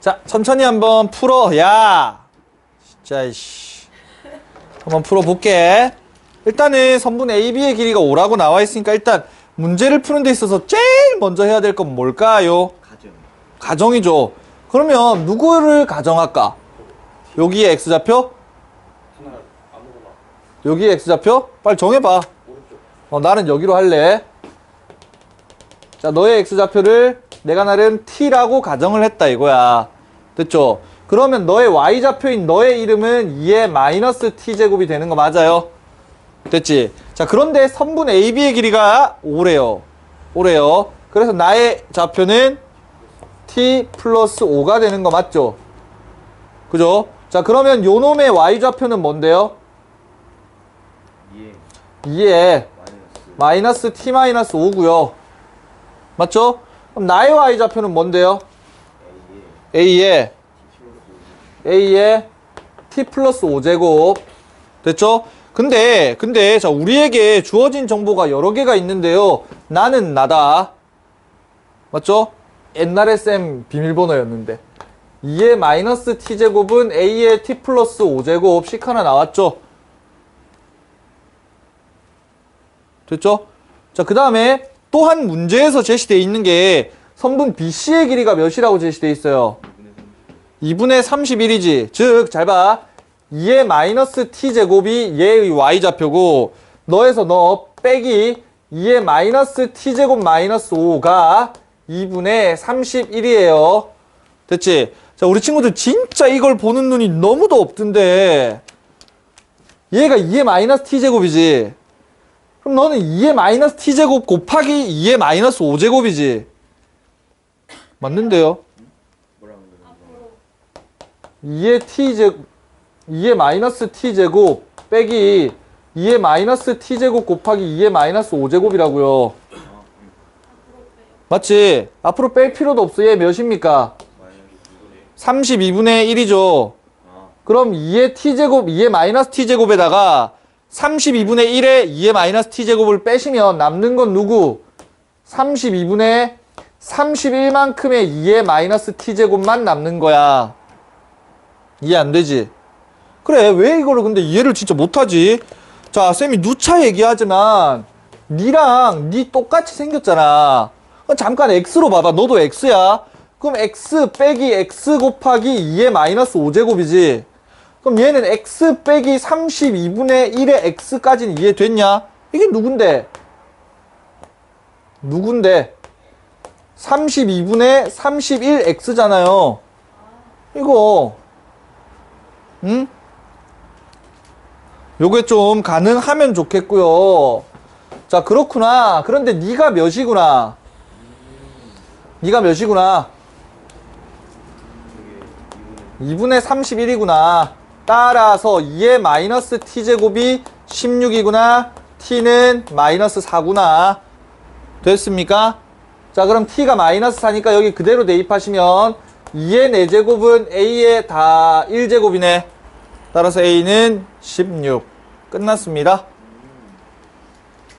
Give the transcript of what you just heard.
자, 천천히 한번 풀어. 야! 진짜, 이씨. 한번 풀어볼게. 일단은 선분 AB의 길이가 5라고 나와 있으니까 일단 문제를 푸는 데 있어서 제일 먼저 해야 될 건 뭘까요? 가정. 가정이죠. 그러면 누구를 가정할까? 여기에 X좌표? 여기에 X좌표? 빨리 정해봐. 어, 나는 여기로 할래. 자, 너의 X좌표를 내가 나름 T라고 가정을 했다 이거야. 됐죠? 그러면 너의 Y좌표인 너의 이름은 2의 마이너스 T제곱이 되는 거 맞아요? 됐지? 자, 그런데 선분 AB의 길이가 5래요. 5래요. 그래서 나의 좌표는 T 플러스 5가 되는 거 맞죠? 그죠? 자, 그러면 요 놈의 Y좌표는 뭔데요? 2에 2의 마이너스 마이너스 t 마이너스 5고요. 맞죠? 그럼 나의 y 좌표는 뭔데요? A의 a의 t 플러스 5제곱. 됐죠? 근데 근데 자 우리에게 주어진 정보가 여러 개가 있는데요. 나는 나다. 맞죠? 옛날에 쌤 비밀번호였는데 2의 마이너스 t제곱은 a의 t 플러스 5제곱씩 하나 나왔죠? 됐죠? 자, 그 다음에 또한 문제에서 제시되어 있는 게 선분 BC의 길이가 몇이라고 제시되어 있어요? 2분의 31이지. 즉, 잘 봐. 2의 마이너스 t제곱이 얘의 y좌표고, 너에서 너 빼기 2의 마이너스 t제곱 마이너스 5가 2분의 31이에요. 됐지? 자, 우리 친구들 진짜 이걸 보는 눈이 너무도 없던데, 얘가 2의 마이너스 t제곱이지. 그럼 너는 2의 마이너스 t제곱 곱하기 2의 마이너스 5제곱이지. 맞는데요? 뭐라고 그러는 2의 t제곱, 2의 마이너스 t제곱 빼기 2의 마이너스 t제곱 곱하기 2의 마이너스 5제곱이라고요. 맞지? 앞으로 뺄 필요도 없어. 얘 몇입니까? 마이너스 32분의 1이죠. 아 그럼 2의 t제곱, 2의 마이너스 t제곱에다가 32분의 1에 2의 마이너스 t제곱을 빼시면 남는 건 누구? 32분의 31만큼의 2의 마이너스 t제곱만 남는 거야. 이해 안 되지? 그래, 왜 이거를 근데 이해를 진짜 못하지? 자, 쌤이 누차 얘기하지만, 니랑 니 똑같이 생겼잖아. 잠깐 x로 봐봐. 너도 x야. 그럼 x 빼기 x 곱하기 2의 마이너스 5제곱이지. 그럼 얘는 x 빼기 32분의 1의 x까지는 이해됐냐? 이게 누군데? 누군데? 32분의 31x잖아요. 이거, 응? 요게 좀 가능하면 좋겠고요. 자, 그렇구나. 그런데 네가 몇이구나. 네가 몇이구나. 이게 2분의 2분의 31이구나. 따라서 2의 마이너스 t제곱이 16이구나. t는 마이너스 4구나. 됐습니까? 자, 그럼 t가 마이너스 4니까 여기 그대로 대입하시면 2의 4제곱은 a의 다 1제곱이네. 따라서 a는 16. 끝났습니다.